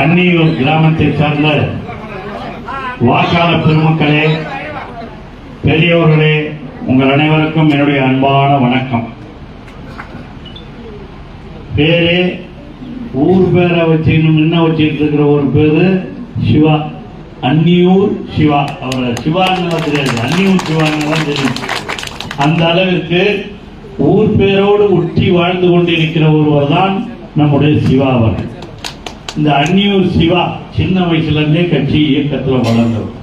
அன்னியூர் கிராமத்தை சார்ந்த வாக்காளர் பெருமக்களே பெரியவர்களே உங்கள் அனைவருக்கும் என்னுடைய அன்பான வணக்கம். பேரே ஊர் பேரை வச்சு என்ன வச்சுட்டு இருக்கிற ஒரு பேரு சிவா. அன்னியூர் சிவா. அவரை சிவான்னு தெரியாது. அன்னியூர் சிவான்னு தான் தெரியும். அந்த அளவிற்கு ஊர் பேரோடு ஒட்டி வாழ்ந்து கொண்டிருக்கிற ஒருவர் தான் நம்முடைய சிவா அவர்கள். இந்த அன்னியூர் சிவா சின்ன வயசுலேருந்தே கட்சி இயக்கத்தில் வளர்ந்தவர்.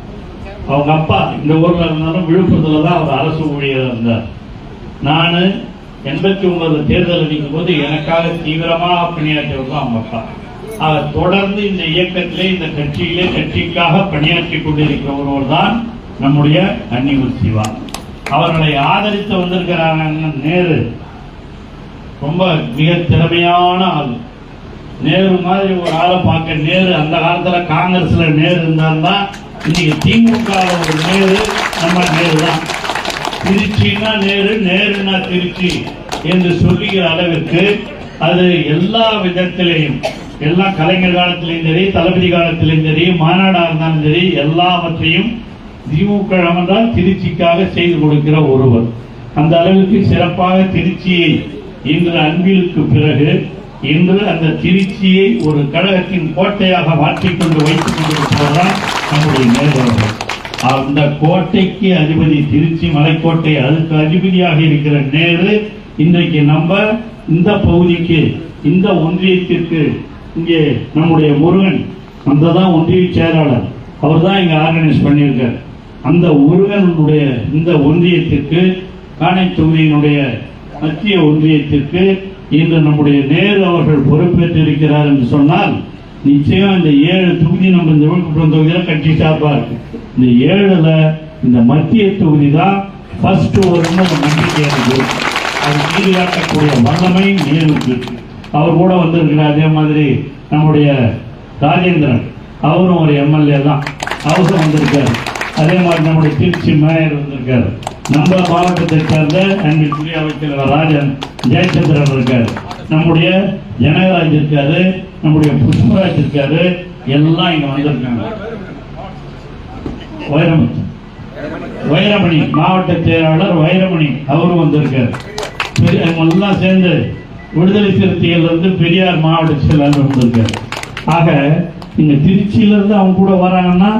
அவங்க அப்பா இந்த ஊரில் இருந்தாலும் விழுப்புரத்தில் தான் அவர் அரசு ஊழியராக இருந்தார். நான் எண்பத்தி ஒன்பது தேர்தல் நிற்கும் போது எனக்காக தீவிரமாக பணியாற்றியவர் தான் அவங்க அப்பா. அவர் தொடர்ந்து இந்த இயக்கத்திலே இந்த கட்சியிலே கட்சிக்காக பணியாற்றி கொண்டிருக்கிற ஒருவர் தான் நம்முடைய அன்னியூர் சிவா. அவர்களை ஆதரித்து வந்திருக்கிறாங்க நேரு ரொம்ப மிக திறமையான ஆள். நேரு மாதிரி ஒரு ஆளை பார்க்க நேரு அந்த காலத்துல காங்கிரஸ்ல நேரு இருந்தால்தான் இன்னைக்கு திமுக ஒரு நேரு நம்ம நேரு தான் திருச்சின்னா நேரு நேருன்னா திருச்சி என்று சொல்லுகிற அளவிற்கு அது எல்லா விதத்திலையும் எல்லா கலைஞர் காலத்திலையும் சரி தளபதி காலத்திலையும் சரி மாநாடாக இருந்தாலும் சரி எல்லாவற்றையும் திமுக தான் திருச்சிக்காக செய்து கொடுக்கிற ஒருவர். அந்த அளவுக்கு சிறப்பாக திருச்சியை இன்று அன்பிற்கு பிறகு இன்று அந்த திருச்சியை ஒரு கழகத்தின் கோட்டையாக மாற்றிக்கொண்டு வைத்துக் கொண்டிருப்பதுதான் நம்முடைய நேர்வர்கள் அந்த கோட்டைக்கு அதிபதி திருச்சி மலைக்கோட்டை அதுக்கு அதிபதியாக இருக்கிற நேரு இன்றைக்கு நம்ம இந்த பகுதிக்கு இந்த ஒன்றியத்திற்கு இங்கே நம்முடைய முருகன் அந்த தான் ஒன்றிய செயலாளர் அவர் தான் இங்கே ஆர்கனைஸ் பண்ணியிருக்கார். அந்த முருகனுடைய இந்த ஒன்றியத்திற்கு காணை தொகுதியினுடைய மத்திய ஒன்றியத்திற்கு இன்று நம்முடைய நேரு அவர்கள் பொறுப்பேற்றிருக்கிறார் என்று சொன்னால் நிச்சயம் இந்த ஏழு தொகுதி நம்ம இந்த விழுப்புரம் தொகுதியில் கட்சி சார்பாக இருக்கு. இந்த ஏழுல இந்த மத்திய தொகுதி தான் ஃபர்ஸ்ட் வரும்னு ஒரு நம்பிக்கை எனக்கு அது ஈடுகாட்டக்கூடிய வல்லமை நேருக்கு அவர் கூட வந்திருக்கிறார் அதே மாதிரி நம்முடைய ராஜேந்திரன். அவரும் ஒரு எம்எல்ஏ தான். அவரும் வந்திருக்காரு. அதே மாதிரி நம்முடைய திருச்சி மேயர் வந்திருக்காரு. நம்ம மாவட்டத்தை சேர்ந்த அன்பிற்குரிய அமைச்சர் ராஜன் ஜெயச்சந்திரன் இருக்காரு நம்முடைய ஜனகராஜ் இருக்காரு நம்முடைய புஷ்பராஜ் இருக்காரு எல்லாம் இங்க வந்திருக்காங்க. வைரமணி வைரமணி மாவட்ட செயலாளர் வைரமணி அவரும் வந்திருக்காரு. அவங்க எல்லாம் சேர்ந்து விடுதலை சிறுத்தைகள் இருந்து பெரியார் மாவட்ட செயலாளர் வந்திருக்காரு. ஆக இங்க திருச்சியில இருந்து அவங்க கூட வராங்கன்னா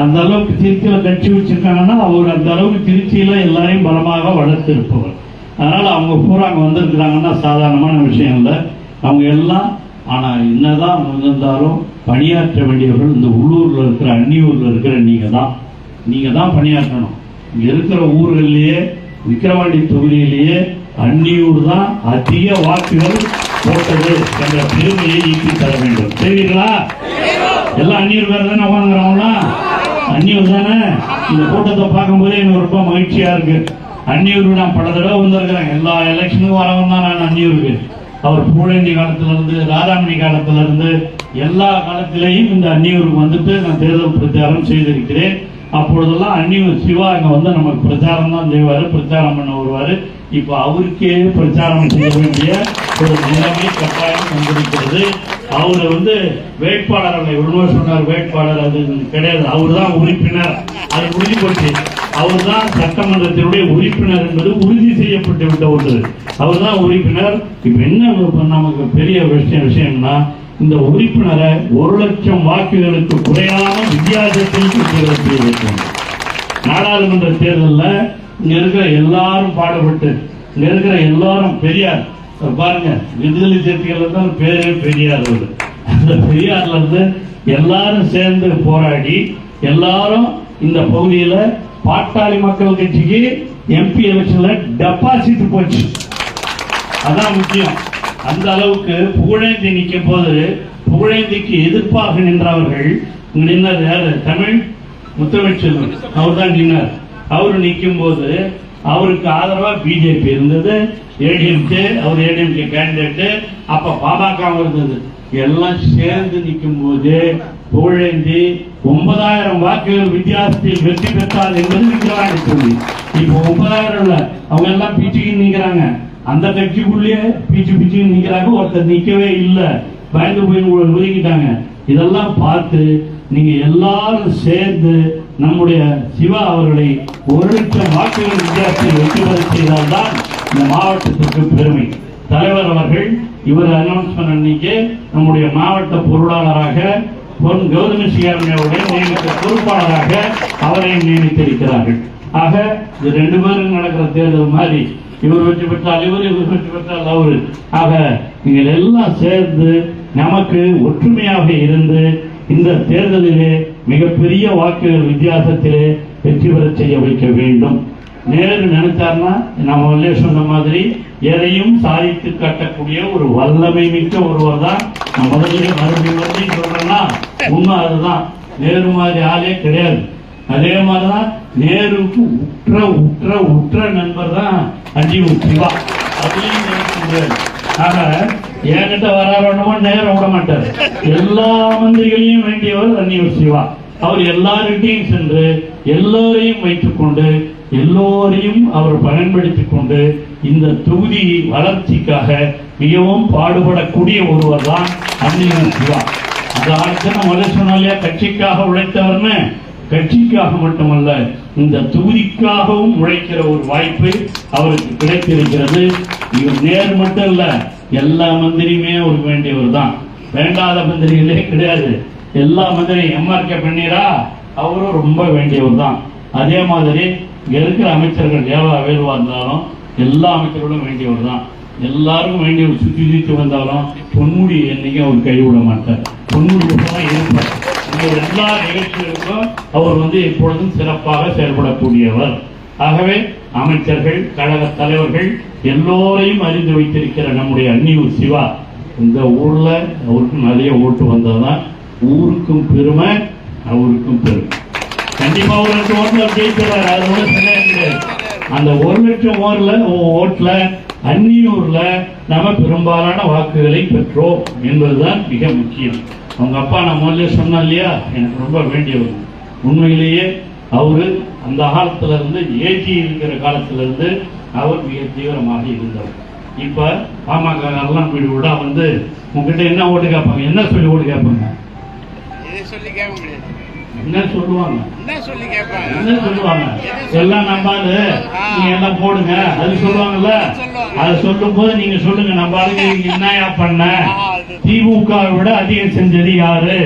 அந்த அளவுக்கு திருச்சியில கட்சி வச்சிருக்காங்கன்னா அவர் அந்த அளவுக்கு திருச்சியில எல்லாரையும் பலமாக வளர்த்து இருப்பவர் அதனால அவங்க பூரா அங்க வந்திருக்கிறாங்கன்னா சாதாரணமான விஷயம் இல்லை. அவங்க எல்லாம் ஆனா என்னதான் அவங்க இருந்தாலும் பணியாற்ற வேண்டியவர்கள் இந்த உள்ளூர்ல இருக்கிற அன்னியூர்ல இருக்கிற நீங்க தான். நீங்க தான் பணியாற்றணும். இங்க இருக்கிற ஊர்கள்லயே விக்கிரவாண்டி தொகுதியிலேயே அன்னியூர் தான் அதிக வாக்குகள் போட்டது என்ற பெருமையை ஈட்டி தர வேண்டும். தெரியுங்களா எல்லாம் அந்நியர் பேர் தானே உட்காந்துக்கிறவங்களா அந்நியூர் தானே இந்த கூட்டத்தை பார்க்கும்போதே எனக்கு ரொம்ப மகிழ்ச்சியா இருக்கு. அந்நியூர் நான் பல தடவை வந்திருக்கிறேன். எல்லா எலெக்ஷனுக்கும் வரவன் தான் நான் அந்நியூருக்கு அவர் பூழேந்தி காலத்துல இருந்து ராதாமணி காலத்துல இருந்து எல்லா காலத்திலேயும் இந்த அந்நியூருக்கு வந்துட்டு நான் தேர்தல் பிரச்சாரம் செய்திருக்கிறேன். அப்பொழுதெல்லாம் அந்நியூர் சிவா இங்க வந்து நமக்கு பிரச்சாரம் தான் செய்வாரு பிரச்சாரம் பண்ண வருவாரு. இப்ப அவருக்கே பிரச்சாரம் செய்ய வேண்டிய ஒரு நிலைமை கட்டாயம் வந்திருக்கிறது. அவர் வந்து வேட்பாளர் அல்ல இவ்வளவு சொன்னார் வேட்பாளர் அது கிடையாது. அவர் தான் உறுப்பினர். அதை உறுதிப்படுத்தி அவர் தான் சட்டமன்றத்தினுடைய உறுப்பினர் என்பது உறுதி செய்யப்பட்டு விட்ட ஒன்று. அவர் தான் உறுப்பினர். இப்ப என்ன நமக்கு பெரிய விஷயம் விஷயம்னா இந்த உறுப்பினரை ஒரு லட்சம் வாக்குகளுக்கு குறையாம வித்தியாசத்தில் தேர்தல் நாடாளுமன்ற தேர்தலில் இங்க இருக்கிற எல்லாரும் பாடுபட்டு இங்க இருக்கிற எல்லாரும் பெரியார் பாருங்க விடுதலை சிறுத்தைகள் தான் பேரே பெரியார் அவரு. அந்த பெரியார்ல இருந்து எல்லாரும் சேர்ந்து போராடி எல்லாரும் இந்த பகுதியில பாட்டாளி மக்கள் கட்சிக்கு எம்பி எலெக்ஷன்ல டெபாசிட் போச்சு. அதான் முக்கியம். அந்த அளவுக்கு புகழேந்தி நிற்கும் போது புகழேந்திக்கு எதிர்ப்பாக நின்றவர்கள் இங்க யாரு? தமிழ் முத்தமிழ்ச்செல்வன் அவர் தான் நின்னார். அவர் நிற்கும் போது அவருக்கு ஆதரவா பிஜேபி இருந்தது. ஏடிஎம்கே அவர் ஏடிஎம்கே கேண்டிடேட் அப்ப பாமக இருந்தது. எல்லாம் சேர்ந்து நிற்கும் போது புகழேந்தி ஒன்பதாயிரம் வாக்குகள் வித்தியாசத்தில் வெற்றி பெற்றார் என்பது விக்கிரவாண்டி தொகுதி இப்போ ஒன்பதாயிரம் இல்ல அவங்க எல்லாம் பிச்சுக்கு நிக்கிறாங்க அந்த கட்சிக்குள்ளேயே பிச்சு பிச்சுக்கு நிக்கிறாங்க ஒருத்தர் நிக்கவே இல்லை. பயந்து போய் ஒதுக்கிட்டாங்க. இதெல்லாம் பார்த்து நீங்க எல்லாரும் சேர்ந்து நம்முடைய சிவா அவர்களை ஒரு லட்சம் வாக்குகள் வித்தியாசத்தில் வெற்றி பெற செய்தால்தான் இந்த மாவட்டத்திற்கு பெருமை. தலைவர் அவர்கள் இவர் அனௌன்ஸ்மெண்ட் அன்னைக்கு நம்முடைய மாவட்ட பொருளாளராக பொன் கௌதமி சிகாமணி நியமித்த பொறுப்பாளராக அவரை நியமித்திருக்கிறார்கள். ஆக இது ரெண்டு பேரும் நடக்கிற தேர்தல் மாதிரி. இவர் வெற்றி பெற்றால் இவர் இவர் வெற்றி பெற்றால் அவரு. ஆக நீங்கள் எல்லாம் சேர்ந்து நமக்கு ஒற்றுமையாக இருந்து இந்த தேர்தலிலே மிகப்பெரிய வாக்குகள் வித்தியாசத்திலே வெற்றி பெற செய்ய வைக்க வேண்டும். நேரு நினைச்சார்னா நம்ம முதல்ல சொன்ன மாதிரி எதையும் சாதித்து கட்டக்கூடிய ஒரு வல்லமை மிக்க ஒருவர் தான் நான் முதல்ல மறுபடியும் மறுபடியும் சொல்றேன்னா உண்மை அதுதான். நேரு மாதிரி ஆளே கிடையாது. அதே மாதிரிதான் நேருக்கு உற்ற உற்ற உற்ற நண்பர் தான் அஜீவ் சிவா. அப்படின்னு ஆக என்கிட்ட வராரோ நேரம் விட மாட்டார். எல்லா மந்திரிகளையும் வேண்டியவர் அன்னியூர் சிவா. அவர் எல்லார்கிட்டையும் சென்று எல்லோரையும் வைத்துக்கொண்டு எல்லோரையும் அவர் பயன்படுத்திக் கொண்டு இந்த தொகுதி வளர்ச்சிக்காக மிகவும் பாடுபடக்கூடிய ஒருவர் தான் அன்னியூர் சிவா. அந்த ஆளுக்கு நம்ம முதல்ல கட்சிக்காக உழைத்தவர்னு? கட்சிக்காக மட்டுமல்ல இந்த தொகுதிக்காகவும் உழைக்கிற ஒரு வாய்ப்பு அவருக்கு கிடைத்திருக்கிறது. இவர் நேர் மட்டும் இல்ல எல்லா மந்திரியுமே ஒரு வேண்டியவர் தான். வேண்டாத மந்திரிகளே கிடையாது. எல்லா மந்திரியும் எம்ஆர்கே பண்ணீரா? அவரும் ரொம்ப வேண்டியவர் தான். அதே மாதிரி இங்கே இருக்கிற அமைச்சர்கள் எவ்வளோ வேலுவா இருந்தாலும் எல்லா அமைச்சர்களும் வேண்டியவர் தான். எல்லாருக்கும் வேண்டியவர் சுற்றி சுற்றி வந்தாலும் பொன்முடி என்னைக்கும் அவர் கைவிட மாட்டார். பொன்முடி தான் இருப்பார். இந்த எல்லா நிகழ்ச்சிகளுக்கும் அவர் வந்து எப்பொழுதும் சிறப்பாக செயல்படக்கூடியவர். ஆகவே அமைச்சர்கள் கழக தலைவர்கள் எல்லோரையும் அறிந்து வைத்திருக்கிற நம்முடைய அன்னியூர் சிவா இந்த ஊர்ல அவருக்கு நிறைய ஓட்டு வந்ததுதான் ஊருக்கும் பெருமை அவருக்கும் பெருமை. கண்டிப்பா ஒரு லட்சம் ஓட்டுல ஜெயிக்கிறார். அது ஒண்ணும் சரியா கிடையாது அந்த ஒரு லட்சம் ஓர்ல ஓட்டுல அந்நியூர்ல நம்ம பெரும்பாலான வாக்குகளை பெற்றோம் என்பதுதான் மிக முக்கியம். அவங்க அப்பா நான் முதல்ல சொன்னேன் இல்லையா? எனக்கு ரொம்ப வேண்டியவர். உண்மையிலேயே அவரு அந்த காலத்துல இருந்து ஏஜி இருக்கிற காலத்துல இருந்து அவர் மிக தீவிரமாக இருந்தவர். இப்ப பாமக எல்லாம் வீடு விடா வந்து உங்ககிட்ட என்ன ஓட்டு கேட்பாங்க? என்ன சொல்லி ஓட்டு கேட்பாங்க? சொல்லி கேட்க முடியாது. என்ன சொல்லுவாங்க? என்ன சொல்லி கேட்பாங்க? என்ன சொல்லுவாங்க? எல்லாம் நம்பாது. நீங்க எல்லாம் போடுங்க. அது சொல்லுவாங்கல்ல? அது சொல்லும் போது நீங்க சொல்லுங்க. இங்க என்னயா பண்ண? திமுக விட அதிகம் செஞ்சது யாரு?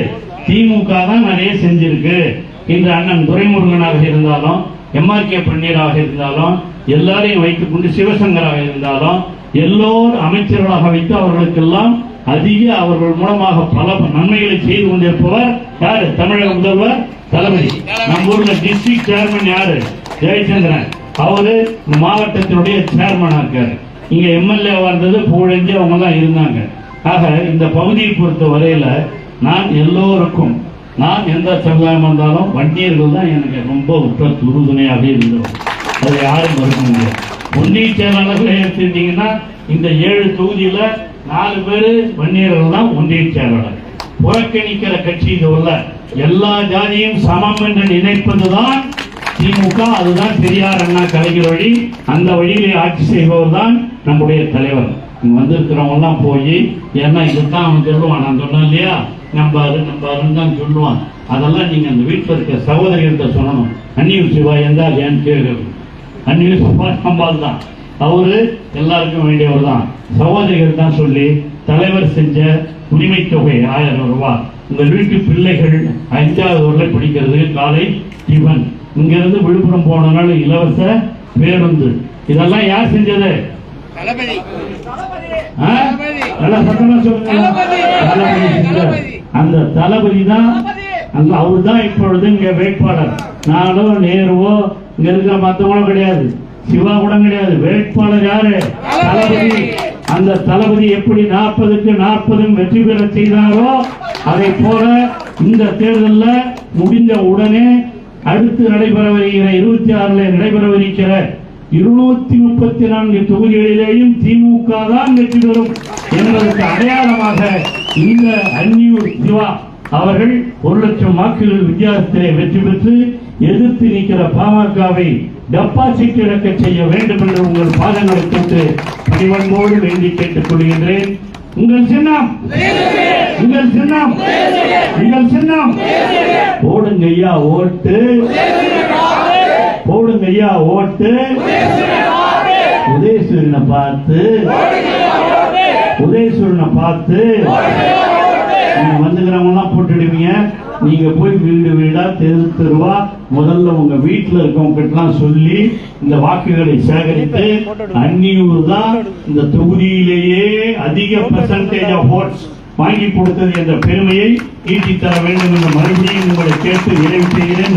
திமுக தான் நிறைய செஞ்சிருக்கு. இன்று அண்ணன் துரைமுருகனாக இருந்தாலும் எம்ஆர்கே பன்னீராக இருந்தாலும் எல்லாரையும் வைத்துக் கொண்டு சிவசங்கராக இருந்தாலும் எல்லோர் அமைச்சர்களாக வைத்து அவர்களுக்கெல்லாம் அதிக அவர்கள் மூலமாக பல நன்மைகளை செய்து கொண்டிருப்பவர் யாரு? தமிழக முதல்வர் தளபதி. நம்ம ஊர்ல டிஸ்ட்ரிக்ட் சேர்மன் யாரு? ஜெயச்சந்திரன். அவரு இந்த மாவட்டத்தினுடைய சேர்மனா இருக்காரு. இங்க எம்எல்ஏ வந்தது புகழஞ்சி அவங்க தான் இருந்தாங்க. ஆக இந்த பகுதியை பொறுத்த வரையில நான் எல்லோருக்கும் நான் எந்த சமுதாயம் வந்தாலும் வண்டியர்கள் தான் எனக்கு ரொம்ப உற்ற துருதுணையாக இருந்தோம் அதை யாரும் மறுக்க முடியாது. ஒன்றிய செயலாளர்கள் எடுத்துட்டீங்கன்னா இந்த ஏழு தொகுதியில நாலு பேரு வன்னியர்கள் தான் ஒன்றிய செயலாளர் புறக்கணிக்கிற கட்சி இது உள்ள எல்லா ஜாதியும் சமம் என்று நினைப்பதுதான் திமுக. அதுதான் பெரியார் அண்ணா கலைஞர் வழி. அந்த வழியிலே ஆட்சி செய்பவர் தான் நம்முடைய தலைவர். வந்திருக்கிறவங்கலாம் போய் ஏன்னா இதுதான் அவன் சொல்லுவான். நான் சொன்னேன் இல்லையா? நம்பாரு நம்பாருன்னு தான் சொல்லுவான். அதெல்லாம் நீங்க அந்த வீட்டில் இருக்க சகோதரிகிட்ட சொல்லணும். அந்நியூர் சிவா என்றால் ஏன் கேட்கணும் அந்நியூர் சிவா நம்பால் தான். அவரு எல்லாருக்கும் வேண்டியவர் தான். சகோதரிகள் தான் சொல்லி தலைவர் செஞ்ச உரிமை தொகை ஆயிரம் ரூபாய். உங்கள் வீட்டு பிள்ளைகள் அஞ்சாவது வரை படிக்கிறது காலை டிஃபன். இங்கிருந்து விழுப்புரம் போனனால இலவச பேருந்து. இதெல்லாம் யார் செஞ்சது. அந்த தளபதி தான் அந்த அவர் தான் இப்பொழுது இங்க வேட்பாளர். நானோ நேருவோ இங்க இருக்கிற மத்தவங்களும் கிடையாது. சிவா கூட கிடையாது. வேட்பாளர் யாரு? தளபதி. அந்த தளபதி எப்படி நாற்பதுக்கு நாற்பதும் வெற்றி பெற செய்தாரோ அதை போல இந்த தேர்தலில் முடிந்த உடனே அடுத்து நடைபெறவிருக்கிற இருபத்தி ஆறுல நடைபெறவிருக்கிற இருநூத்தி முப்பத்தி நான்கு தொகுதிகளிலேயும் திமுக தான் வெற்றி பெறும் என்பதற்கு அடையாளமாக இந்த அந்நியூர் சிவா அவர்கள் ஒரு லட்சம் வாக்குகள் வித்தியாசத்திலே வெற்றி பெற்று எதிர்த்து நிற்கிற பாமகவை டெபாசிட் இழக்க செய்ய வேண்டும் என்று உங்கள் பாதங்களை தொட்டு பணிவன்போடு வேண்டி கேட்டுக் கொள்கின்றேன் உங்கள் சின்னம். உங்கள் சின்னம். உங்கள் சின்னம். போடுங்க ஐயா ஓட்டு. போடுங்க ஐயா ஓட்டு. உதயசூரியனை பார்த்து. உதயசூரியனை பார்த்து. நீங்க வந்துக்கிறவங்க எல்லாம் போட்டுடுவீங்க. நீங்க போய் வீடு வீடா தெரு தெருவா முதல்ல உங்க வீட்டுல இருக்கவங்க எல்லாம் சொல்லி இந்த வாக்குகளை சேகரித்து அந்நியூர் தான் இந்த தொகுதியிலேயே அதிக பெர்சன்டேஜ் ஆஃப் ஓட்ஸ் வாங்கி கொடுத்தது என்ற பெருமையை ஈட்டித்தர தர வேண்டும் என்று மறுபடியும் உங்களை கேட்டு நிறைவு செய்கிறேன்.